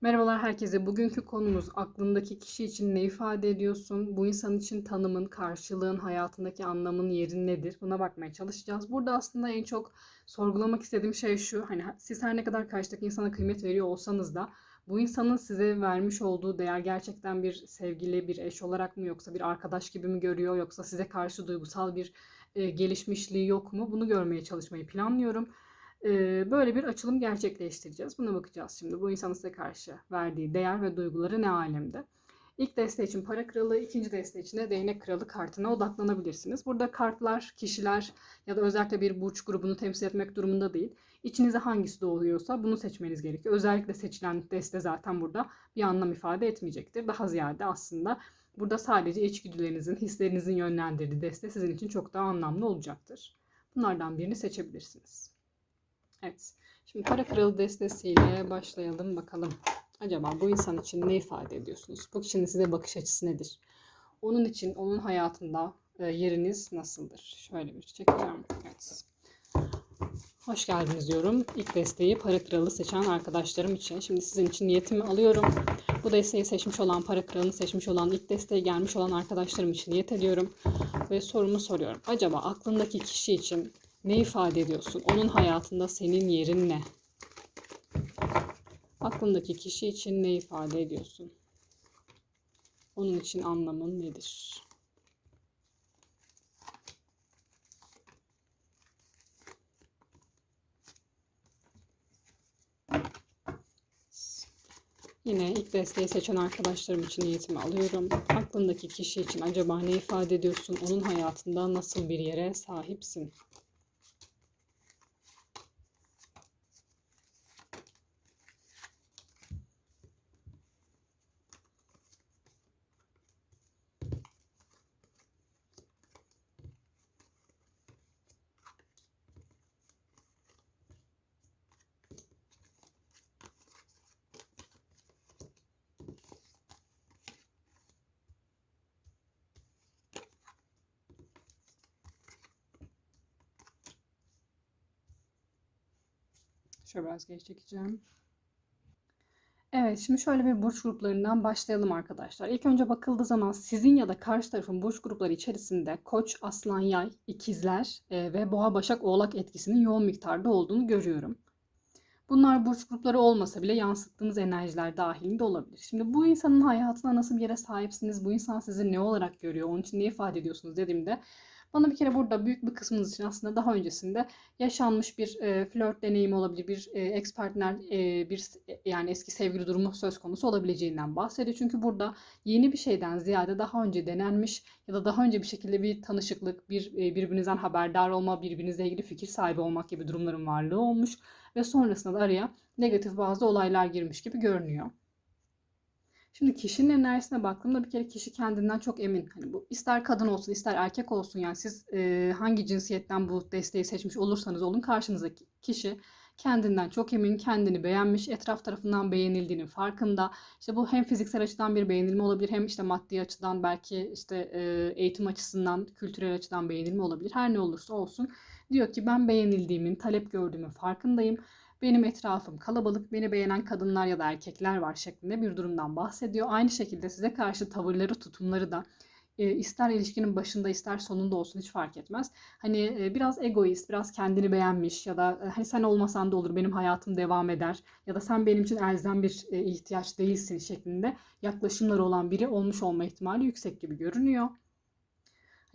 Merhabalar herkese. Bugünkü konumuz aklındaki kişi için ne ifade ediyorsun? Bu insan için tanımın, karşılığın, hayatındaki anlamın yeri nedir? Buna bakmaya çalışacağız. Burada aslında en çok sorgulamak istediğim şey şu. Hani siz her ne kadar karşıdaki insana kıymet veriyor olsanız da bu insanın size vermiş olduğu değer gerçekten bir sevgili, bir eş olarak mı yoksa bir arkadaş gibi mi görüyor yoksa size karşı duygusal bir e, gelişmişliği yok mu? Bunu görmeye çalışmayı planlıyorum. Böyle bir açılım gerçekleştireceğiz. Buna bakacağız şimdi. Bu insanın size karşı verdiği değer ve duyguları ne alemde? İlk deste için para kralı, ikinci deste için de değnek kralı kartına odaklanabilirsiniz. Burada kartlar, kişiler ya da özellikle bir burç grubunu temsil etmek durumunda değil. İçinize hangisi doğuyorsa bunu seçmeniz gerekiyor. Özellikle seçilen deste zaten burada bir anlam ifade etmeyecektir. Daha ziyade aslında burada sadece içgüdülerinizin, hislerinizin yönlendirdiği deste sizin için çok daha anlamlı olacaktır. Bunlardan birini seçebilirsiniz. Evet. Şimdi para kralı destesiyle başlayalım bakalım. Acaba bu insan için ne ifade ediyorsunuz? Bu kişinin size bakış açısı nedir? Onun için, onun hayatında e, yeriniz nasıldır? Şöyle bir çekeceğim. Evet. Hoş geldiniz diyorum. İlk desteği para kralı seçen arkadaşlarım için. Şimdi sizin için niyetimi alıyorum. Bu desteği seçmiş olan, para kralını seçmiş olan, ilk desteğe gelmiş olan arkadaşlarım için niyet ediyorum. Ve sorumu soruyorum. Acaba aklındaki kişi için ne ifade ediyorsun? Onun hayatında senin yerin ne? Aklındaki kişi için ne ifade ediyorsun? Onun için anlamın nedir? Yine ilk desteği seçen arkadaşlarım için niyetimi alıyorum. Aklındaki kişi için acaba ne ifade ediyorsun? Onun hayatında nasıl bir yere sahipsin? Şöyle biraz geri çekeceğim. Evet, şimdi şöyle bir burç gruplarından başlayalım arkadaşlar. İlk önce bakıldığı zaman sizin ya da karşı tarafın burç grupları içerisinde Koç, Aslan, Yay, İkizler e, ve Boğa, Başak, Oğlak etkisinin yoğun miktarda olduğunu görüyorum. Bunlar burç grupları olmasa bile yansıttığınız enerjiler dahilinde olabilir. Şimdi bu insanın hayatına nasıl bir yere sahipsiniz? Bu insan sizi ne olarak görüyor? Onun için ne ifade ediyorsunuz dediğimde bana bir kere burada büyük bir kısmınız için aslında daha öncesinde yaşanmış bir e, flört deneyimi olabilir, bir e, ex partner, e, bir e, yani eski sevgili durumu söz konusu olabileceğinden bahsediyor. Çünkü burada yeni bir şeyden ziyade daha önce denenmiş ya da daha önce bir şekilde bir tanışıklık, bir e, birbirinizden haberdar olma, birbirinizle ilgili fikir sahibi olmak gibi durumların varlığı olmuş ve sonrasında da araya negatif bazı olaylar girmiş gibi görünüyor. Şimdi kişinin enerjisine baktığımda bir kere kişi kendinden çok emin. Hani bu ister kadın olsun ister erkek olsun yani siz e, hangi cinsiyetten bu desteği seçmiş olursanız olun karşınızdaki kişi kendinden çok emin, kendini beğenmiş, etraf tarafından beğenildiğinin farkında. İşte bu hem fiziksel açıdan bir beğenilme olabilir hem işte maddi açıdan belki işte e, eğitim açısından, kültürel açıdan beğenilme olabilir. Her ne olursa olsun diyor ki ben beğenildiğimin, talep gördüğümün farkındayım benim etrafım kalabalık, beni beğenen kadınlar ya da erkekler var şeklinde bir durumdan bahsediyor. Aynı şekilde size karşı tavırları, tutumları da e, ister ilişkinin başında ister sonunda olsun hiç fark etmez. Hani e, biraz egoist, biraz kendini beğenmiş ya da e, hani sen olmasan da olur benim hayatım devam eder ya da sen benim için elzem bir e, ihtiyaç değilsin şeklinde yaklaşımları olan biri olmuş olma ihtimali yüksek gibi görünüyor.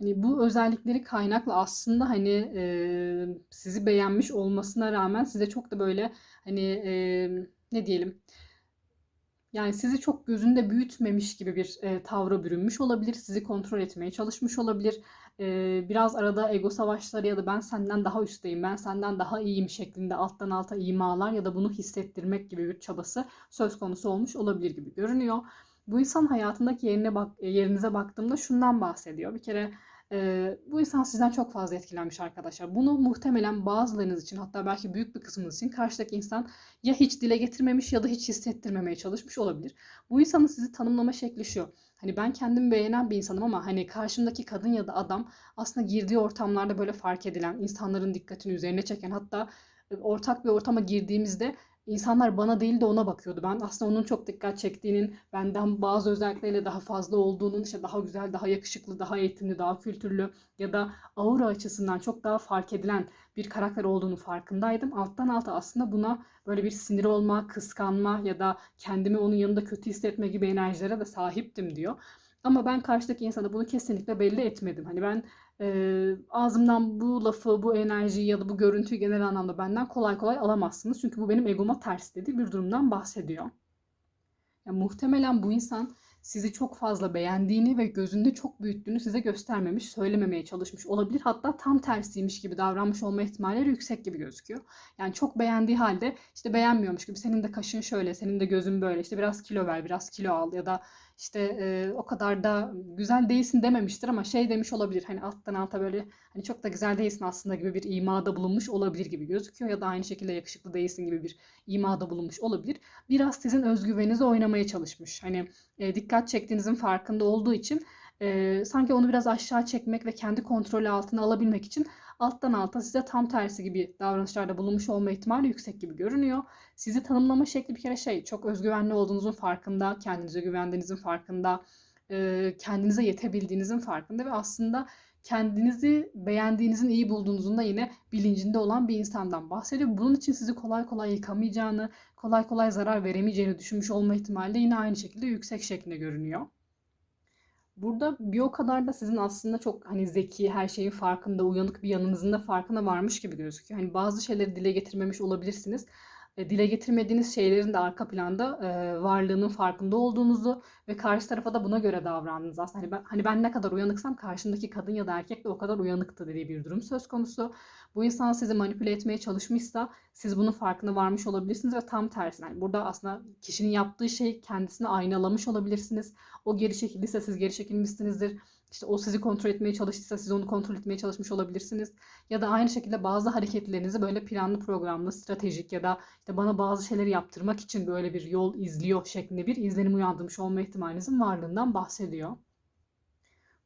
Hani bu özellikleri kaynaklı aslında hani e, sizi beğenmiş olmasına rağmen size çok da böyle hani e, ne diyelim yani sizi çok gözünde büyütmemiş gibi bir e, tavra bürünmüş olabilir. Sizi kontrol etmeye çalışmış olabilir. E, biraz arada ego savaşları ya da ben senden daha üstteyim, ben senden daha iyiyim şeklinde alttan alta imalar ya da bunu hissettirmek gibi bir çabası söz konusu olmuş olabilir gibi görünüyor. Bu insan hayatındaki yerine bak, yerinize baktığımda şundan bahsediyor. Bir kere ee, bu insan sizden çok fazla etkilenmiş arkadaşlar. Bunu muhtemelen bazılarınız için hatta belki büyük bir kısmınız için karşıdaki insan ya hiç dile getirmemiş ya da hiç hissettirmemeye çalışmış olabilir. Bu insanın sizi tanımlama şekli şu. Hani ben kendimi beğenen bir insanım ama hani karşımdaki kadın ya da adam aslında girdiği ortamlarda böyle fark edilen, insanların dikkatini üzerine çeken hatta ortak bir ortama girdiğimizde insanlar bana değil de ona bakıyordu. Ben aslında onun çok dikkat çektiğinin, benden bazı özellikleriyle daha fazla olduğunun, işte daha güzel, daha yakışıklı, daha eğitimli, daha kültürlü ya da aura açısından çok daha fark edilen bir karakter olduğunu farkındaydım. Alttan alta aslında buna böyle bir sinir olma, kıskanma ya da kendimi onun yanında kötü hissetme gibi enerjilere de sahiptim diyor. Ama ben karşıdaki insana bunu kesinlikle belli etmedim. Hani ben e, ağzımdan bu lafı, bu enerjiyi ya da bu görüntüyü genel anlamda benden kolay kolay alamazsınız. Çünkü bu benim egoma ters dedi bir durumdan bahsediyor. Yani muhtemelen bu insan sizi çok fazla beğendiğini ve gözünde çok büyüttüğünü size göstermemiş, söylememeye çalışmış olabilir. Hatta tam tersiymiş gibi davranmış olma ihtimalleri yüksek gibi gözüküyor. Yani çok beğendiği halde işte beğenmiyormuş gibi senin de kaşın şöyle, senin de gözün böyle, işte biraz kilo ver, biraz kilo al ya da işte e, o kadar da güzel değilsin dememiştir ama şey demiş olabilir. Hani alttan alta böyle hani çok da güzel değilsin aslında gibi bir imada bulunmuş olabilir gibi gözüküyor ya da aynı şekilde yakışıklı değilsin gibi bir imada bulunmuş olabilir. Biraz sizin özgüveninizi oynamaya çalışmış. Hani e, dikkat çektiğinizin farkında olduğu için e, sanki onu biraz aşağı çekmek ve kendi kontrolü altına alabilmek için alttan alta size tam tersi gibi davranışlarda bulunmuş olma ihtimali yüksek gibi görünüyor. Sizi tanımlama şekli bir kere şey çok özgüvenli olduğunuzun farkında, kendinize güvendiğinizin farkında, kendinize yetebildiğinizin farkında ve aslında kendinizi beğendiğinizin iyi bulduğunuzun da yine bilincinde olan bir insandan bahsediyor. Bunun için sizi kolay kolay yıkamayacağını, kolay kolay zarar veremeyeceğini düşünmüş olma ihtimali de yine aynı şekilde yüksek şeklinde görünüyor. Burada bir o kadar da sizin aslında çok hani zeki, her şeyin farkında, uyanık bir yanınızın da farkına varmış gibi gözüküyor. Hani bazı şeyleri dile getirmemiş olabilirsiniz. E, dile getirmediğiniz şeylerin de arka planda e, varlığının farkında olduğunuzu ve karşı tarafa da buna göre davrandınız aslında. Hani ben, hani ben ne kadar uyanıksam karşımdaki kadın ya da erkek de o kadar uyanıktı dediği bir durum söz konusu. Bu insan sizi manipüle etmeye çalışmışsa siz bunun farkına varmış olabilirsiniz ve tam tersine. Yani burada aslında kişinin yaptığı şey kendisini aynalamış olabilirsiniz. O geri çekildiyse siz geri çekilmişsinizdir. İşte o sizi kontrol etmeye çalıştıysa siz onu kontrol etmeye çalışmış olabilirsiniz. Ya da aynı şekilde bazı hareketlerinizi böyle planlı programlı, stratejik ya da işte bana bazı şeyleri yaptırmak için böyle bir yol izliyor şeklinde bir izlenim uyandırmış olma ihtimalinizin varlığından bahsediyor.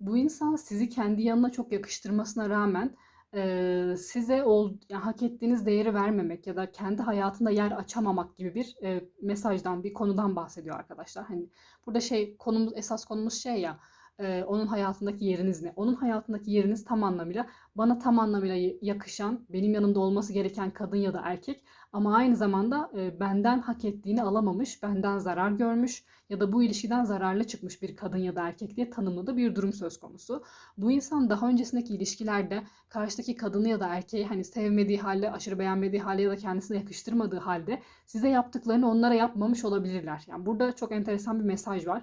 Bu insan sizi kendi yanına çok yakıştırmasına rağmen e, size ol, yani hak ettiğiniz değeri vermemek ya da kendi hayatında yer açamamak gibi bir e, mesajdan, bir konudan bahsediyor arkadaşlar. Hani burada şey konumuz esas konumuz şey ya e, onun hayatındaki yeriniz ne? Onun hayatındaki yeriniz tam anlamıyla bana tam anlamıyla yakışan, benim yanımda olması gereken kadın ya da erkek ama aynı zamanda e, benden hak ettiğini alamamış, benden zarar görmüş ya da bu ilişkiden zararlı çıkmış bir kadın ya da erkek diye tanımladığı bir durum söz konusu. Bu insan daha öncesindeki ilişkilerde karşıdaki kadını ya da erkeği hani sevmediği halde, aşırı beğenmediği halde ya da kendisine yakıştırmadığı halde size yaptıklarını onlara yapmamış olabilirler. Yani burada çok enteresan bir mesaj var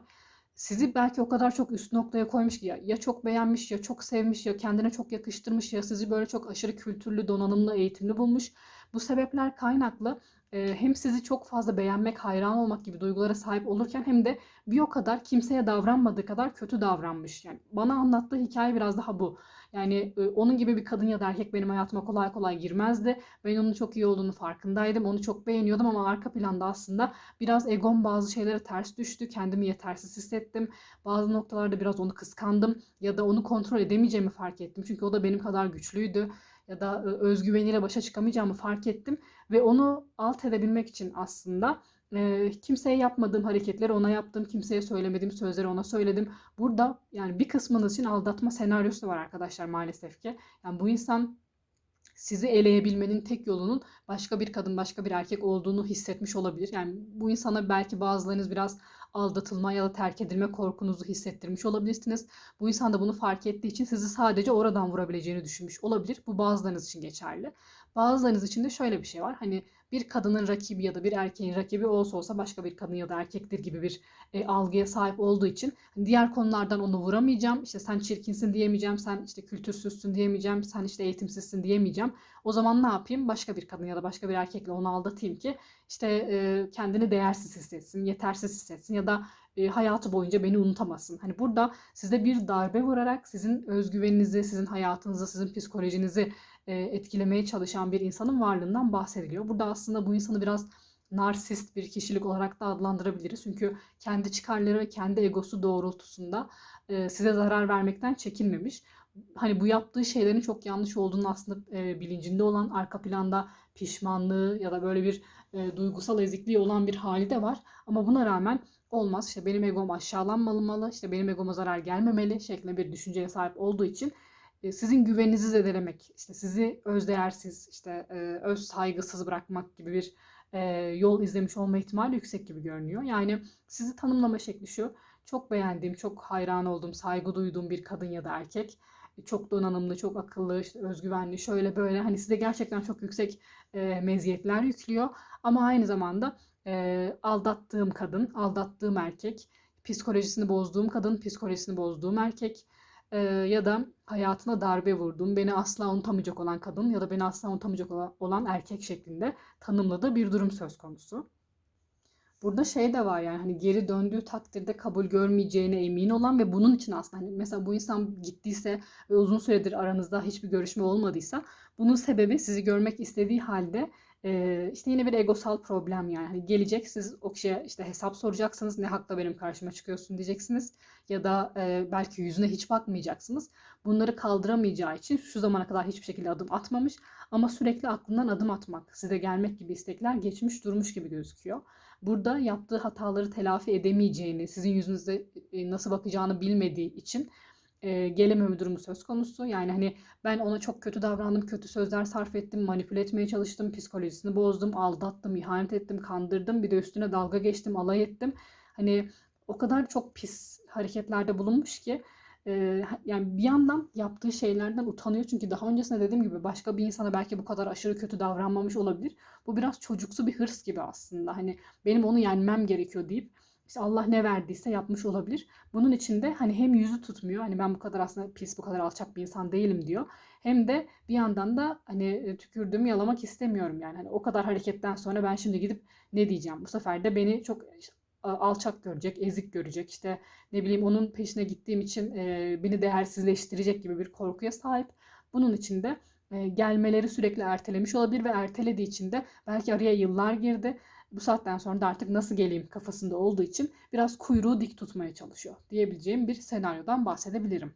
sizi belki o kadar çok üst noktaya koymuş ki ya, ya çok beğenmiş ya çok sevmiş ya kendine çok yakıştırmış ya sizi böyle çok aşırı kültürlü, donanımlı, eğitimli bulmuş. Bu sebepler kaynaklı hem sizi çok fazla beğenmek, hayran olmak gibi duygulara sahip olurken hem de bir o kadar kimseye davranmadığı kadar kötü davranmış. Yani bana anlattığı hikaye biraz daha bu. Yani onun gibi bir kadın ya da erkek benim hayatıma kolay kolay girmezdi. Ben onun çok iyi olduğunu farkındaydım. Onu çok beğeniyordum ama arka planda aslında biraz egom bazı şeylere ters düştü. Kendimi yetersiz hissettim. Bazı noktalarda biraz onu kıskandım ya da onu kontrol edemeyeceğimi fark ettim. Çünkü o da benim kadar güçlüydü ya da özgüveniyle başa çıkamayacağımı fark ettim ve onu alt edebilmek için aslında e, kimseye yapmadığım hareketleri ona yaptım, kimseye söylemediğim sözleri ona söyledim. Burada yani bir kısmınız için aldatma senaryosu var arkadaşlar maalesef ki. Yani bu insan sizi eleyebilmenin tek yolunun başka bir kadın, başka bir erkek olduğunu hissetmiş olabilir. Yani bu insana belki bazılarınız biraz aldatılma ya da terk edilme korkunuzu hissettirmiş olabilirsiniz. Bu insan da bunu fark ettiği için sizi sadece oradan vurabileceğini düşünmüş olabilir. Bu bazılarınız için geçerli. Bazılarınız için de şöyle bir şey var. Hani bir kadının rakibi ya da bir erkeğin rakibi olsa olsa başka bir kadın ya da erkektir gibi bir e, algıya sahip olduğu için hani diğer konulardan onu vuramayacağım. İşte sen çirkinsin diyemeyeceğim, sen işte kültürsüzsün diyemeyeceğim, sen işte eğitimsizsin diyemeyeceğim. O zaman ne yapayım? Başka bir kadın ya da başka bir erkekle onu aldatayım ki işte e, kendini değersiz hissetsin, yetersiz hissetsin ya da e, hayatı boyunca beni unutamasın. Hani burada size bir darbe vurarak sizin özgüveninizi, sizin hayatınızı, sizin psikolojinizi etkilemeye çalışan bir insanın varlığından bahsediliyor. Burada aslında bu insanı biraz narsist bir kişilik olarak da adlandırabiliriz. Çünkü kendi çıkarları ve kendi egosu doğrultusunda e, size zarar vermekten çekinmemiş. hani bu yaptığı şeylerin çok yanlış olduğunu aslında e, bilincinde olan arka planda pişmanlığı ya da böyle bir e, duygusal ezikliği olan bir hali de var. Ama buna rağmen olmaz işte benim egom aşağılanmamalı, işte benim egoma zarar gelmemeli şeklinde bir düşünceye sahip olduğu için e, sizin güveninizi zedelemek, işte sizi özdeğersiz, işte e, öz saygısız bırakmak gibi bir e, yol izlemiş olma ihtimali yüksek gibi görünüyor. Yani sizi tanımlama şekli şu, çok beğendiğim, çok hayran olduğum, saygı duyduğum bir kadın ya da erkek çok donanımlı, çok akıllı, işte özgüvenli, şöyle böyle hani size gerçekten çok yüksek e, meziyetler yüklüyor. Ama aynı zamanda e, aldattığım kadın, aldattığım erkek, psikolojisini bozduğum kadın, psikolojisini bozduğum erkek e, ya da hayatına darbe vurduğum, beni asla unutamayacak olan kadın ya da beni asla unutamayacak olan erkek şeklinde tanımladığı bir durum söz konusu. Burada şey de var yani hani geri döndüğü takdirde kabul görmeyeceğine emin olan ve bunun için aslında hani mesela bu insan gittiyse ve uzun süredir aranızda hiçbir görüşme olmadıysa bunun sebebi sizi görmek istediği halde e, işte yine bir egosal problem yani. Hani gelecek siz o kişiye işte hesap soracaksınız. Ne hakla benim karşıma çıkıyorsun diyeceksiniz. Ya da e, belki yüzüne hiç bakmayacaksınız. Bunları kaldıramayacağı için şu zamana kadar hiçbir şekilde adım atmamış. Ama sürekli aklından adım atmak, size gelmek gibi istekler geçmiş durmuş gibi gözüküyor. Burada yaptığı hataları telafi edemeyeceğini, sizin yüzünüzde nasıl bakacağını bilmediği için e, gelememe durumu söz konusu. Yani hani ben ona çok kötü davrandım, kötü sözler sarf ettim, manipüle etmeye çalıştım, psikolojisini bozdum, aldattım, ihanet ettim, kandırdım, bir de üstüne dalga geçtim, alay ettim. Hani o kadar çok pis hareketlerde bulunmuş ki e, yani bir yandan yaptığı şeylerden utanıyor. Çünkü daha öncesinde dediğim gibi başka bir insana belki bu kadar aşırı kötü davranmamış olabilir. Bu biraz çocuksu bir hırs gibi aslında. Hani benim onu yenmem gerekiyor deyip işte Allah ne verdiyse yapmış olabilir. Bunun için de hani hem yüzü tutmuyor. Hani ben bu kadar aslında pis, bu kadar alçak bir insan değilim diyor. Hem de bir yandan da hani e, tükürdüğümü yalamak istemiyorum yani. Hani o kadar hareketten sonra ben şimdi gidip ne diyeceğim? Bu sefer de beni çok alçak görecek, ezik görecek. İşte ne bileyim onun peşine gittiğim için e, beni değersizleştirecek gibi bir korkuya sahip. Bunun için de e, gelmeleri sürekli ertelemiş olabilir ve ertelediği için de belki araya yıllar girdi. Bu saatten sonra da artık nasıl geleyim kafasında olduğu için biraz kuyruğu dik tutmaya çalışıyor diyebileceğim bir senaryodan bahsedebilirim.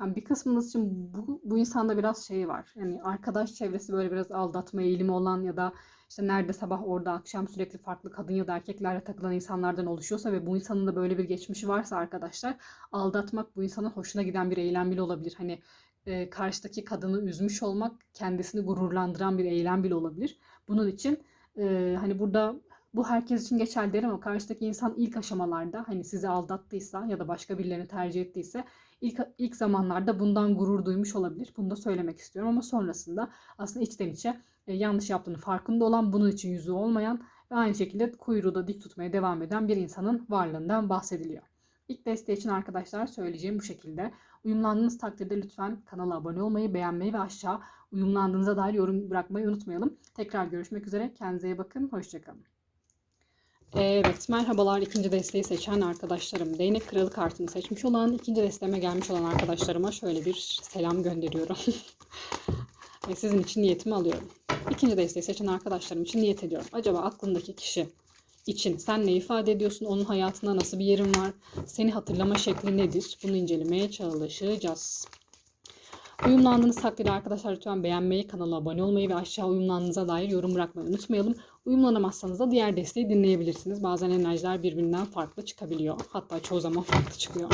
Yani bir kısmınız için bu, bu insanda biraz şey var. Yani arkadaş çevresi böyle biraz aldatma eğilimi olan ya da işte nerede sabah orada akşam sürekli farklı kadın ya da erkeklerle takılan insanlardan oluşuyorsa ve bu insanın da böyle bir geçmişi varsa arkadaşlar aldatmak bu insanın hoşuna giden bir eylem bile olabilir. Hani e, karşıdaki kadını üzmüş olmak kendisini gururlandıran bir eylem bile olabilir. Bunun için e, hani burada bu herkes için geçerli değil ama karşıdaki insan ilk aşamalarda hani sizi aldattıysa ya da başka birilerini tercih ettiyse ilk, ilk zamanlarda bundan gurur duymuş olabilir. Bunu da söylemek istiyorum ama sonrasında aslında içten içe e, yanlış yaptığını farkında olan, bunun için yüzü olmayan ve aynı şekilde kuyruğu da dik tutmaya devam eden bir insanın varlığından bahsediliyor. İlk desteği için arkadaşlar söyleyeceğim bu şekilde. Uyumlandığınız takdirde lütfen kanala abone olmayı, beğenmeyi ve aşağı uyumlandığınıza dair yorum bırakmayı unutmayalım. Tekrar görüşmek üzere. Kendinize iyi bakın. Hoşçakalın. Evet, merhabalar ikinci desteği seçen arkadaşlarım. Değnek kralı kartını seçmiş olan, ikinci desteme gelmiş olan arkadaşlarıma şöyle bir selam gönderiyorum. Sizin için niyetimi alıyorum. İkinci desteği seçen arkadaşlarım için niyet ediyorum. Acaba aklındaki kişi için sen ne ifade ediyorsun? Onun hayatında nasıl bir yerin var? Seni hatırlama şekli nedir? Bunu incelemeye çalışacağız. Uyumlandığınız takdirde arkadaşlar lütfen beğenmeyi, kanala abone olmayı ve aşağı uyumlandığınıza dair yorum bırakmayı unutmayalım. Uyumlanamazsanız da diğer desteği dinleyebilirsiniz. Bazen enerjiler birbirinden farklı çıkabiliyor. Hatta çoğu zaman farklı çıkıyor.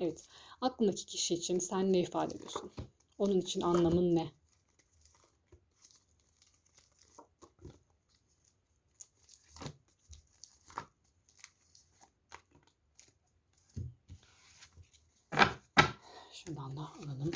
Evet. Aklındaki kişi için sen ne ifade ediyorsun? Onun için anlamın ne? Şuradan da alalım.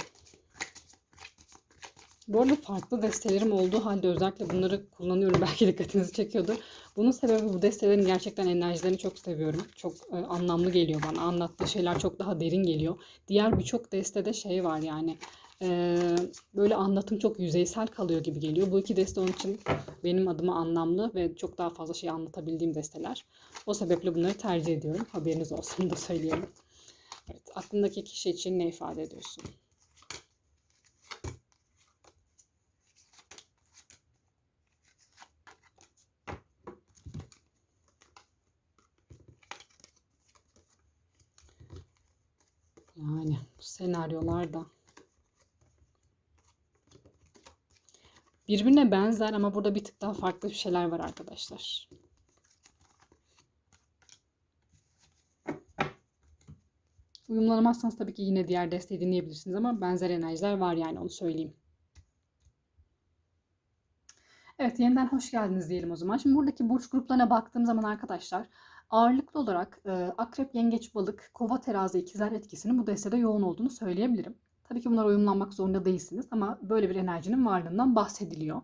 Bu arada farklı destelerim olduğu halde özellikle bunları kullanıyorum. Belki dikkatinizi çekiyordur. Bunun sebebi bu destelerin gerçekten enerjilerini çok seviyorum. Çok e, anlamlı geliyor bana. Anlattığı şeyler çok daha derin geliyor. Diğer birçok destede şey var yani. E, böyle anlatım çok yüzeysel kalıyor gibi geliyor. Bu iki deste onun için benim adıma anlamlı ve çok daha fazla şey anlatabildiğim desteler. O sebeple bunları tercih ediyorum. Haberiniz olsun da söyleyeyim. Evet, aklındaki kişi için ne ifade ediyorsun? Yani bu senaryolarda birbirine benzer ama burada bir tık daha farklı bir şeyler var arkadaşlar. Uyumlanamazsanız tabii ki yine diğer desteği dinleyebilirsiniz ama benzer enerjiler var yani onu söyleyeyim. Evet yeniden hoş geldiniz diyelim o zaman. Şimdi buradaki burç gruplarına baktığım zaman arkadaşlar ağırlıklı olarak e, akrep, yengeç, balık, kova, terazi, ikizler etkisinin bu destede yoğun olduğunu söyleyebilirim. Tabii ki bunlara uyumlanmak zorunda değilsiniz ama böyle bir enerjinin varlığından bahsediliyor.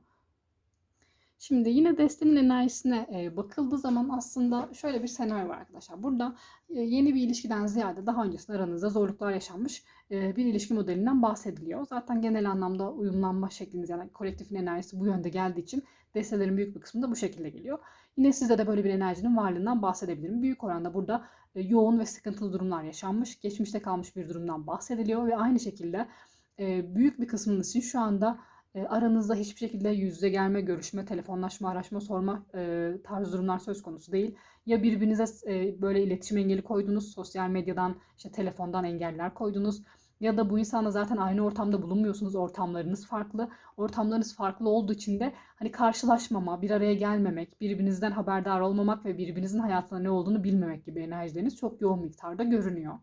Şimdi yine destenin enerjisine bakıldığı zaman aslında şöyle bir senaryo var arkadaşlar. Burada yeni bir ilişkiden ziyade daha öncesinde aranızda zorluklar yaşanmış bir ilişki modelinden bahsediliyor. Zaten genel anlamda uyumlanma şekliniz yani kolektifin enerjisi bu yönde geldiği için destelerin büyük bir kısmı da bu şekilde geliyor. Yine sizde de böyle bir enerjinin varlığından bahsedebilirim. Büyük oranda burada yoğun ve sıkıntılı durumlar yaşanmış, geçmişte kalmış bir durumdan bahsediliyor ve aynı şekilde büyük bir kısmınız için şu anda e, aranızda hiçbir şekilde yüz yüze gelme, görüşme, telefonlaşma, araşma, sorma e, tarzı durumlar söz konusu değil. Ya birbirinize e, böyle iletişim engeli koydunuz, sosyal medyadan, işte telefondan engeller koydunuz. Ya da bu insanla zaten aynı ortamda bulunmuyorsunuz. Ortamlarınız farklı. Ortamlarınız farklı olduğu için de hani karşılaşmama, bir araya gelmemek, birbirinizden haberdar olmamak ve birbirinizin hayatında ne olduğunu bilmemek gibi enerjileriniz çok yoğun miktarda görünüyor.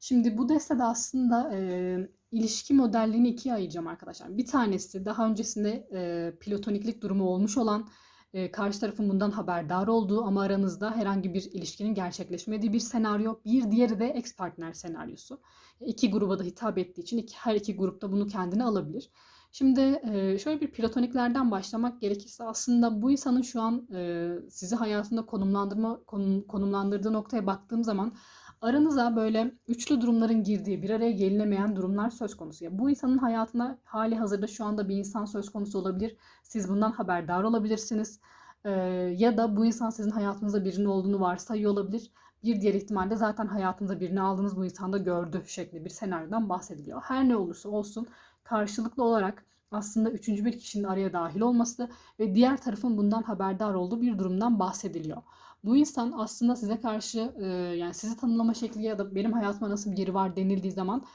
Şimdi bu destede aslında e, ilişki modellerini ikiye ayıracağım arkadaşlar. Bir tanesi daha öncesinde e, platoniklik durumu olmuş olan e, karşı tarafın bundan haberdar olduğu ama aranızda herhangi bir ilişkinin gerçekleşmediği bir senaryo. Bir diğeri de ex partner senaryosu. İki gruba da hitap ettiği için iki, her iki grupta bunu kendine alabilir. Şimdi e, şöyle bir platoniklerden başlamak gerekirse aslında bu insanın şu an e, sizi hayatında konumlandırma konum, konumlandırdığı noktaya baktığım zaman aranıza böyle üçlü durumların girdiği, bir araya gelinemeyen durumlar söz konusu. Yani bu insanın hayatında hali hazırda şu anda bir insan söz konusu olabilir. Siz bundan haberdar olabilirsiniz. Ee, ya da bu insan sizin hayatınızda birinin olduğunu varsayıyor olabilir. Bir diğer ihtimalle zaten hayatınıza birini aldınız bu insanda gördü şeklinde bir senaryodan bahsediliyor. Her ne olursa olsun karşılıklı olarak aslında üçüncü bir kişinin araya dahil olması ve diğer tarafın bundan haberdar olduğu bir durumdan bahsediliyor. Bu insan aslında size karşı e, yani sizi tanımlama şekli ya da benim hayatıma nasıl bir yeri var denildiği zaman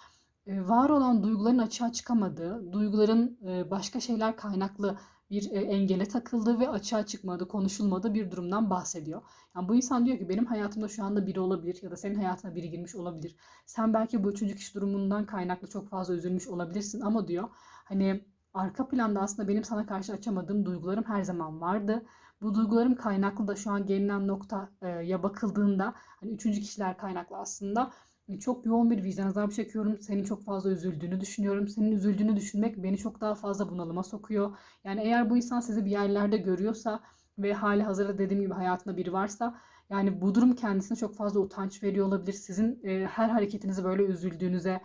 e, var olan duyguların açığa çıkamadığı, duyguların e, başka şeyler kaynaklı bir e, engele takıldığı ve açığa çıkmadığı, konuşulmadığı bir durumdan bahsediyor. Yani bu insan diyor ki benim hayatımda şu anda biri olabilir ya da senin hayatına biri girmiş olabilir. Sen belki bu üçüncü kişi durumundan kaynaklı çok fazla üzülmüş olabilirsin ama diyor hani arka planda aslında benim sana karşı açamadığım duygularım her zaman vardı. Bu duygularım kaynaklı da şu an gelinen noktaya bakıldığında hani üçüncü kişiler kaynaklı aslında e, çok yoğun bir vicdan azabı çekiyorum. Senin çok fazla üzüldüğünü düşünüyorum. Senin üzüldüğünü düşünmek beni çok daha fazla bunalıma sokuyor. Yani eğer bu insan sizi bir yerlerde görüyorsa ve hali hazırda dediğim gibi hayatında biri varsa yani bu durum kendisine çok fazla utanç veriyor olabilir. Sizin e, her hareketinizi böyle üzüldüğünüze,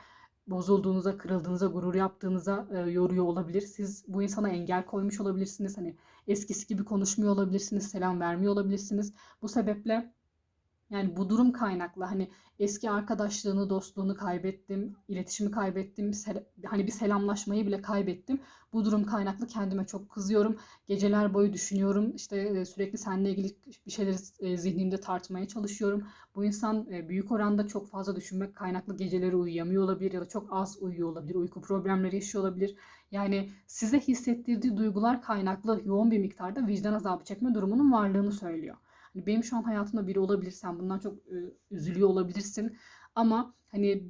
bozulduğunuza, kırıldığınıza, gurur yaptığınıza e, yoruyor olabilir. Siz bu insana engel koymuş olabilirsiniz. Hani eskisi gibi konuşmuyor olabilirsiniz, selam vermiyor olabilirsiniz. Bu sebeple yani bu durum kaynaklı hani eski arkadaşlığını, dostluğunu kaybettim, iletişimi kaybettim, hani bir selamlaşmayı bile kaybettim. Bu durum kaynaklı kendime çok kızıyorum. Geceler boyu düşünüyorum. İşte e, sürekli seninle ilgili bir şeyleri e, zihnimde tartmaya çalışıyorum. Bu insan e, büyük oranda çok fazla düşünmek kaynaklı geceleri uyuyamıyor olabilir ya da çok az uyuyor olabilir. Uyku problemleri yaşıyor olabilir. Yani size hissettirdiği duygular kaynaklı yoğun bir miktarda vicdan azabı çekme durumunun varlığını söylüyor. Hani benim şu an hayatımda biri olabilir. Sen bundan çok üzülüyor olabilirsin. Ama hani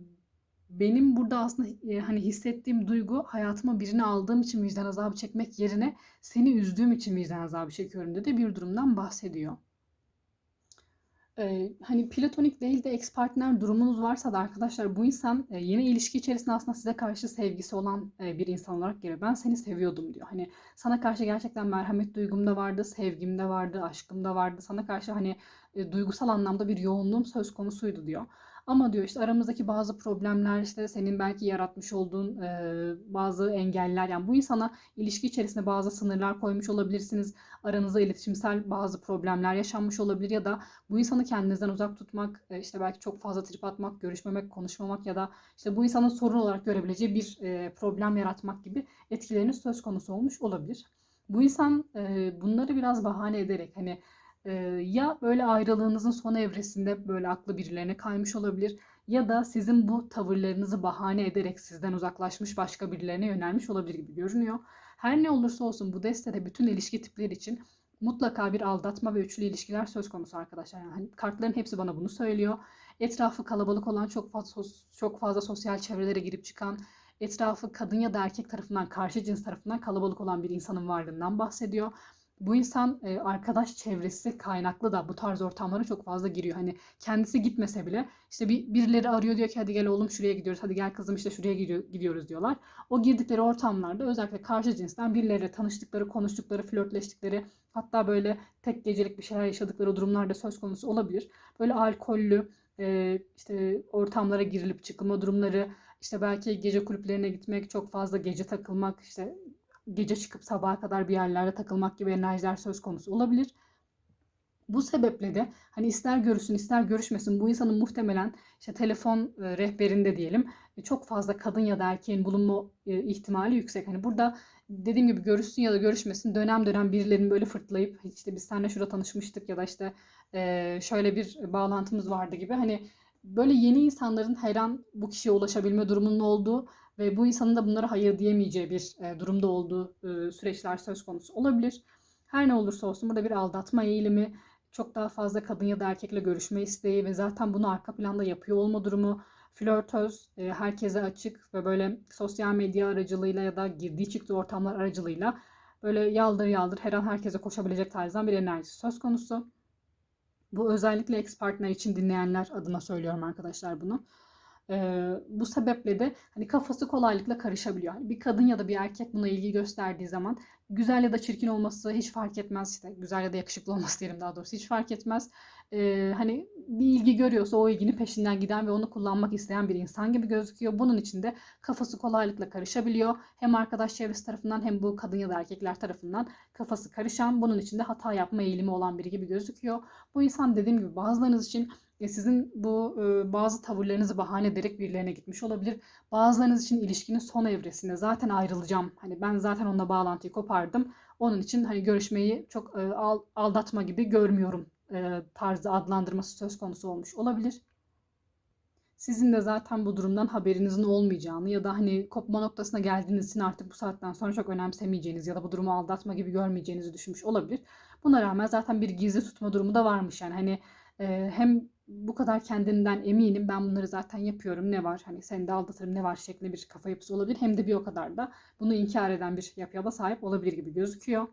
benim burada aslında hani hissettiğim duygu hayatıma birini aldığım için vicdan azabı çekmek yerine seni üzdüğüm için vicdan azabı çekiyorum dedi bir durumdan bahsediyor. Eee, hani platonik değil de ex partner durumunuz varsa da arkadaşlar bu insan e, yeni ilişki içerisinde aslında size karşı sevgisi olan e, bir insan olarak geliyor. Ben seni seviyordum diyor. Hani sana karşı gerçekten merhamet duygum da vardı, sevgim de vardı, aşkım da vardı. Sana karşı hani e, duygusal anlamda bir yoğunluğum söz konusuydu diyor. Ama diyor işte aramızdaki bazı problemler işte senin belki yaratmış olduğun e, bazı engeller yani bu insana ilişki içerisinde bazı sınırlar koymuş olabilirsiniz. Aranızda iletişimsel bazı problemler yaşanmış olabilir ya da bu insanı kendinizden uzak tutmak, e, işte belki çok fazla trip atmak, görüşmemek, konuşmamak ya da işte bu insanın sorun olarak görebileceği bir e, problem yaratmak gibi etkileriniz söz konusu olmuş olabilir. Bu insan e, bunları biraz bahane ederek hani ya böyle ayrılığınızın son evresinde böyle aklı birilerine kaymış olabilir ya da sizin bu tavırlarınızı bahane ederek sizden uzaklaşmış başka birilerine yönelmiş olabilir gibi görünüyor. Her ne olursa olsun bu destede bütün ilişki tipleri için mutlaka bir aldatma ve üçlü ilişkiler söz konusu arkadaşlar. Yani hani kartların hepsi bana bunu söylüyor. Etrafı kalabalık olan çok fazla çok fazla sosyal çevrelere girip çıkan, etrafı kadın ya da erkek tarafından, karşı cins tarafından kalabalık olan bir insanın varlığından bahsediyor. Bu insan e, arkadaş çevresi kaynaklı da bu tarz ortamlara çok fazla giriyor. Hani kendisi gitmese bile işte bir birileri arıyor diyor ki hadi gel oğlum şuraya gidiyoruz. Hadi gel kızım işte şuraya gidiyor, gidiyoruz diyorlar. O girdikleri ortamlarda özellikle karşı cinsten birileriyle tanıştıkları, konuştukları, flörtleştikleri hatta böyle tek gecelik bir şeyler yaşadıkları durumlar da söz konusu olabilir. Böyle alkollü e, işte ortamlara girilip çıkılma durumları, işte belki gece kulüplerine gitmek, çok fazla gece takılmak, işte gece çıkıp sabaha kadar bir yerlerde takılmak gibi enerjiler söz konusu olabilir. Bu sebeple de hani ister görüşsün ister görüşmesin bu insanın muhtemelen işte telefon e, rehberinde diyelim e, çok fazla kadın ya da erkeğin bulunma e, ihtimali yüksek. Hani burada dediğim gibi görüşsün ya da görüşmesin dönem dönem birilerinin böyle fırtlayıp işte biz seninle şurada tanışmıştık ya da işte şöyle bir bağlantımız vardı gibi hani böyle yeni insanların her an bu kişiye ulaşabilme durumunun olduğu ve bu insanın da bunlara hayır diyemeyeceği bir e, durumda olduğu e, süreçler söz konusu olabilir. Her ne olursa olsun burada bir aldatma eğilimi, çok daha fazla kadın ya da erkekle görüşme isteği ve zaten bunu arka planda yapıyor olma durumu, flörtöz, e, herkese açık ve böyle sosyal medya aracılığıyla ya da girdiği çıktığı ortamlar aracılığıyla böyle yaldır yaldır her an herkese koşabilecek tarzdan bir enerji söz konusu. Bu özellikle ex partner için dinleyenler adına söylüyorum arkadaşlar bunu. Ee, bu sebeple de hani kafası kolaylıkla karışabiliyor. Hani bir kadın ya da bir erkek buna ilgi gösterdiği zaman güzel ya da çirkin olması hiç fark etmez işte güzel ya da yakışıklı olması diyelim daha doğrusu hiç fark etmez. Ee, hani bir ilgi görüyorsa o ilginin peşinden giden ve onu kullanmak isteyen bir insan gibi gözüküyor. Bunun için de kafası kolaylıkla karışabiliyor. Hem arkadaş çevresi tarafından hem bu kadın ya da erkekler tarafından kafası karışan bunun için de hata yapma eğilimi olan biri gibi gözüküyor. Bu insan dediğim gibi bazılarınız için sizin bu e, bazı tavırlarınızı bahane ederek birilerine gitmiş olabilir. Bazılarınız için ilişkinin son evresinde zaten ayrılacağım. Hani ben zaten onunla bağlantıyı kopardım. Onun için hani görüşmeyi çok e, aldatma gibi görmüyorum e, tarzı adlandırması söz konusu olmuş olabilir. Sizin de zaten bu durumdan haberinizin olmayacağını ya da hani kopma noktasına geldiğiniz için artık bu saatten sonra çok önemsemeyeceğiniz ya da bu durumu aldatma gibi görmeyeceğinizi düşünmüş olabilir. Buna rağmen zaten bir gizli tutma durumu da varmış yani hani hem bu kadar kendinden eminim ben bunları zaten yapıyorum ne var hani seni de aldatırım ne var şeklinde bir kafa yapısı olabilir hem de bir o kadar da bunu inkar eden bir yapıya da sahip olabilir gibi gözüküyor.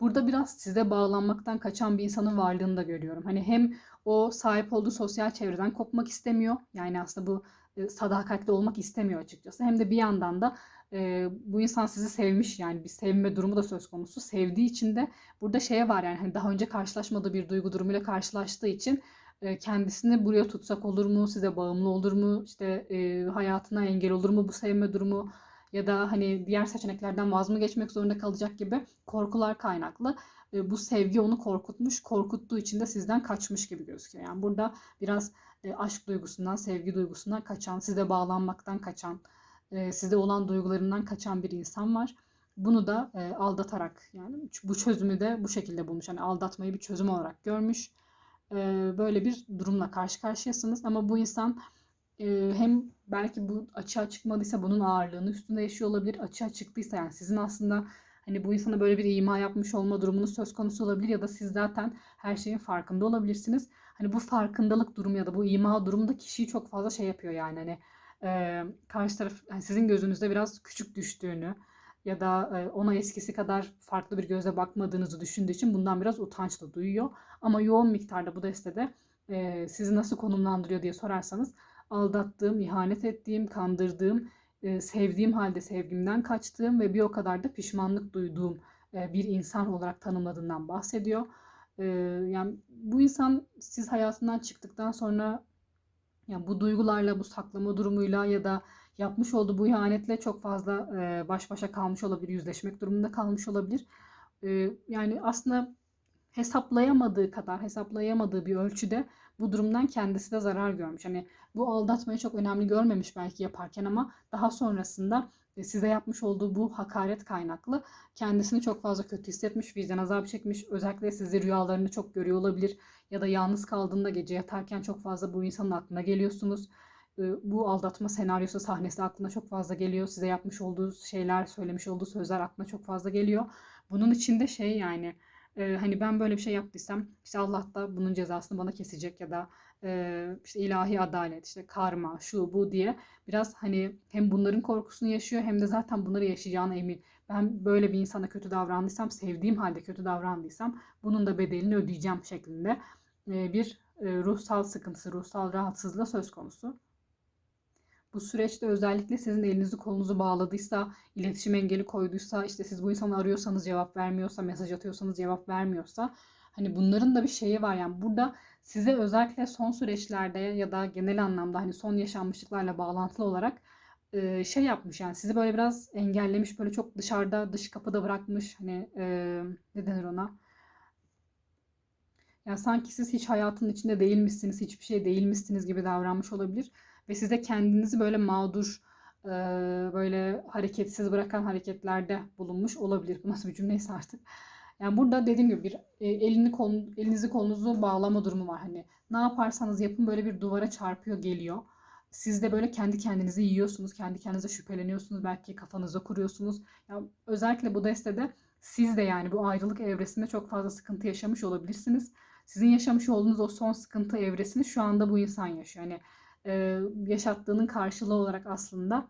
Burada biraz size bağlanmaktan kaçan bir insanın varlığını da görüyorum. Hani hem o sahip olduğu sosyal çevreden kopmak istemiyor. Yani aslında bu sadakatli olmak istemiyor açıkçası. Hem de bir yandan da e, bu insan sizi sevmiş yani bir sevme durumu da söz konusu. Sevdiği için de burada şeye var yani hani daha önce karşılaşmadığı bir duygu durumuyla karşılaştığı için kendisini buraya tutsak olur mu? Size bağımlı olur mu? İşte e, hayatına engel olur mu bu sevme durumu? Ya da hani diğer seçeneklerden vaz mı geçmek zorunda kalacak gibi korkular kaynaklı. E, bu sevgi onu korkutmuş, korkuttuğu için de sizden kaçmış gibi gözüküyor. Yani burada biraz e, aşk duygusundan, sevgi duygusundan kaçan, size bağlanmaktan kaçan, e, size olan duygularından kaçan bir insan var. Bunu da e, aldatarak yani bu çözümü de bu şekilde bulmuş. Yani aldatmayı bir çözüm olarak görmüş. Böyle bir durumla karşı karşıyasınız. Ama bu insan hem belki bu açığa çıkmadıysa bunun ağırlığını üstünde yaşıyor olabilir. Açığa çıktıysa yani sizin aslında hani bu insana böyle bir ima yapmış olma durumunuz söz konusu olabilir ya da siz zaten her şeyin farkında olabilirsiniz. Hani bu farkındalık durumu ya da bu ima durumu da kişiyi çok fazla şey yapıyor yani hani e, karşı taraf yani sizin gözünüzde biraz küçük düştüğünü ya da e, ona eskisi kadar farklı bir gözle bakmadığınızı düşündüğü için bundan biraz utanç da duyuyor. Ama yoğun miktarda bu destede e, sizi nasıl konumlandırıyor diye sorarsanız aldattığım, ihanet ettiğim, kandırdığım, e, sevdiğim halde sevgimden kaçtığım ve bir o kadar da pişmanlık duyduğum bir insan olarak tanımladığından bahsediyor. Yani bu insan siz hayatından çıktıktan sonra yani bu duygularla, bu saklama durumuyla ya da yapmış olduğu bu ihanetle çok fazla e, baş başa kalmış olabilir, yüzleşmek durumunda kalmış olabilir. E, yani aslında hesaplayamadığı kadar, hesaplayamadığı bir ölçüde bu durumdan kendisi de zarar görmüş. Hani bu aldatmayı çok önemli görmemiş belki yaparken ama daha sonrasında e, size yapmış olduğu bu hakaret kaynaklı kendisini çok fazla kötü hissetmiş, vicdan azabı çekmiş. Özellikle sizi rüyalarını çok görüyor olabilir ya da yalnız kaldığında gece yatarken çok fazla bu insanın aklına geliyorsunuz. Bu aldatma senaryosu sahnesi aklına çok fazla geliyor. Size yapmış olduğu şeyler, söylemiş olduğu sözler aklına çok fazla geliyor. Bunun içinde şey yani hani ben böyle bir şey yaptıysam işte Allah da bunun cezasını bana kesecek ya da işte ilahi adalet, işte karma, şu bu diye biraz hani hem bunların korkusunu yaşıyor hem de zaten bunları yaşayacağına emin. Ben böyle bir insana kötü davrandıysam, sevdiğim halde kötü davrandıysam bunun da bedelini ödeyeceğim şeklinde bir ruhsal sıkıntısı, ruhsal rahatsızlığı söz konusu. Bu süreçte özellikle sizin elinizi kolunuzu bağladıysa, iletişim engeli koyduysa, işte siz bu insanı arıyorsanız cevap vermiyorsa, mesaj atıyorsanız cevap vermiyorsa, hani bunların da bir şeyi var. Yani burada size özellikle son süreçlerde ya da genel anlamda hani son yaşanmışlıklarla bağlantılı olarak şey yapmış. Yani sizi böyle biraz engellemiş böyle çok dışarıda dış kapıda bırakmış. Hani e, ne denir ona? Yani sanki siz hiç hayatın içinde değilmişsiniz hiçbir şey değilmişsiniz gibi davranmış olabilir ve size kendinizi böyle mağdur böyle hareketsiz bırakan hareketlerde bulunmuş olabilir bu nasıl bir cümleyse artık yani burada dediğim gibi bir e, elini kol, elinizi kolunuzu bağlama durumu var. Hani ne yaparsanız yapın böyle bir duvara çarpıyor geliyor. Siz de böyle kendi kendinizi yiyorsunuz, kendi kendinize şüpheleniyorsunuz, belki kafanızda kuruyorsunuz. Ya özellikle bu destede siz de yani bu ayrılık evresinde çok fazla sıkıntı yaşamış olabilirsiniz. Sizin yaşamış olduğunuz o son sıkıntı evresini şu anda bu insan yaşıyor. Yani e, yaşattığının karşılığı olarak aslında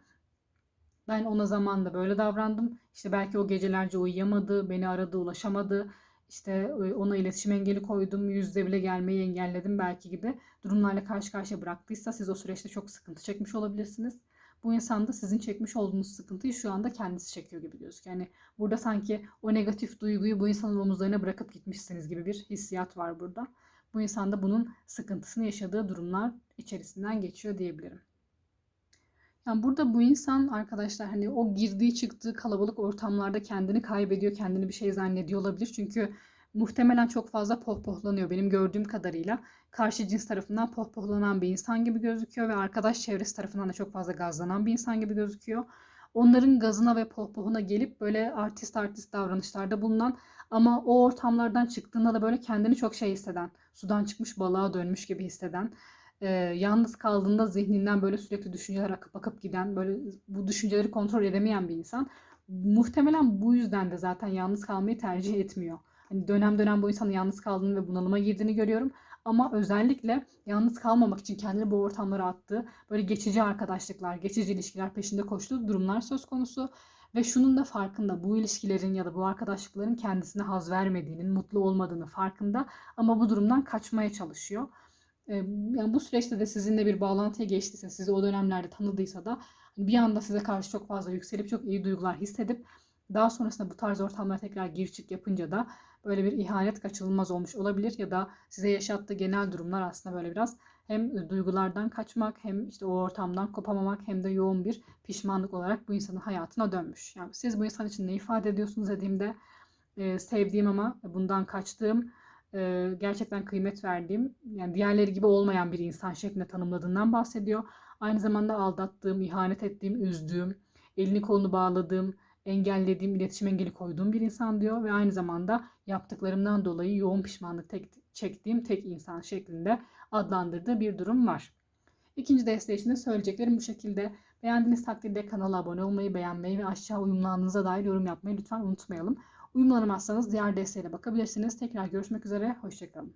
ben ona zamanında böyle davrandım. İşte belki o gecelerce uyuyamadı, beni aradı, ulaşamadı. İşte e, ona iletişim engeli koydum, yüz yüze bile gelmeyi engelledim belki gibi durumlarla karşı karşıya bıraktıysa siz o süreçte çok sıkıntı çekmiş olabilirsiniz. Bu insan da sizin çekmiş olduğunuz sıkıntıyı şu anda kendisi çekiyor gibi gözüküyor. Yani burada sanki o negatif duyguyu bu insanın omuzlarına bırakıp gitmişsiniz gibi bir hissiyat var burada. Bu insan da bunun sıkıntısını yaşadığı durumlar içerisinden geçiyor diyebilirim. Yani burada bu insan arkadaşlar hani o girdiği çıktığı kalabalık ortamlarda kendini kaybediyor, kendini bir şey zannediyor olabilir. Çünkü muhtemelen çok fazla pohpohlanıyor benim gördüğüm kadarıyla. Karşı cins tarafından pohpohlanan bir insan gibi gözüküyor ve arkadaş çevresi tarafından da çok fazla gazlanan bir insan gibi gözüküyor. Onların gazına ve pohpohuna gelip böyle artist artist davranışlarda bulunan ama o ortamlardan çıktığında da böyle kendini çok şey hisseden, sudan çıkmış balığa dönmüş gibi hisseden e, yalnız kaldığında zihninden böyle sürekli düşünceler akıp akıp giden, böyle bu düşünceleri kontrol edemeyen bir insan. Muhtemelen bu yüzden de zaten yalnız kalmayı tercih etmiyor. Hani dönem dönem bu insanın yalnız kaldığını ve bunalıma girdiğini görüyorum. Ama özellikle yalnız kalmamak için kendini bu ortamlara attığı, böyle geçici arkadaşlıklar, geçici ilişkiler peşinde koştuğu durumlar söz konusu. Ve şunun da farkında bu ilişkilerin ya da bu arkadaşlıkların kendisine haz vermediğinin, mutlu olmadığını farkında ama bu durumdan kaçmaya çalışıyor. Yani bu süreçte de sizinle bir bağlantıya geçtiyse, sizi o dönemlerde tanıdıysa da hani bir anda size karşı çok fazla yükselip çok iyi duygular hissedip daha sonrasında bu tarz ortamlara tekrar gir çık yapınca da böyle bir ihanet kaçınılmaz olmuş olabilir ya da size yaşattığı genel durumlar aslında böyle biraz hem duygulardan kaçmak hem işte o ortamdan kopamamak hem de yoğun bir pişmanlık olarak bu insanın hayatına dönmüş. Yani siz bu insan için ne ifade ediyorsunuz dediğimde e, sevdiğim ama bundan kaçtığım e, gerçekten kıymet verdiğim, yani diğerleri gibi olmayan bir insan şeklinde tanımladığından bahsediyor. Aynı zamanda aldattığım, ihanet ettiğim, üzdüğüm, elini kolunu bağladığım, engellediğim, iletişim engeli koyduğum bir insan diyor ve aynı zamanda yaptıklarımdan dolayı yoğun pişmanlık tek, çektiğim tek insan şeklinde adlandırdığı bir durum var. İkinci desteği için de söyleyeceklerim bu şekilde. Beğendiğiniz takdirde kanala abone olmayı, beğenmeyi ve aşağı uyumlandığınıza dair yorum yapmayı lütfen unutmayalım. Uyumlanamazsanız diğer desteğe bakabilirsiniz. Tekrar görüşmek üzere. Hoşçakalın.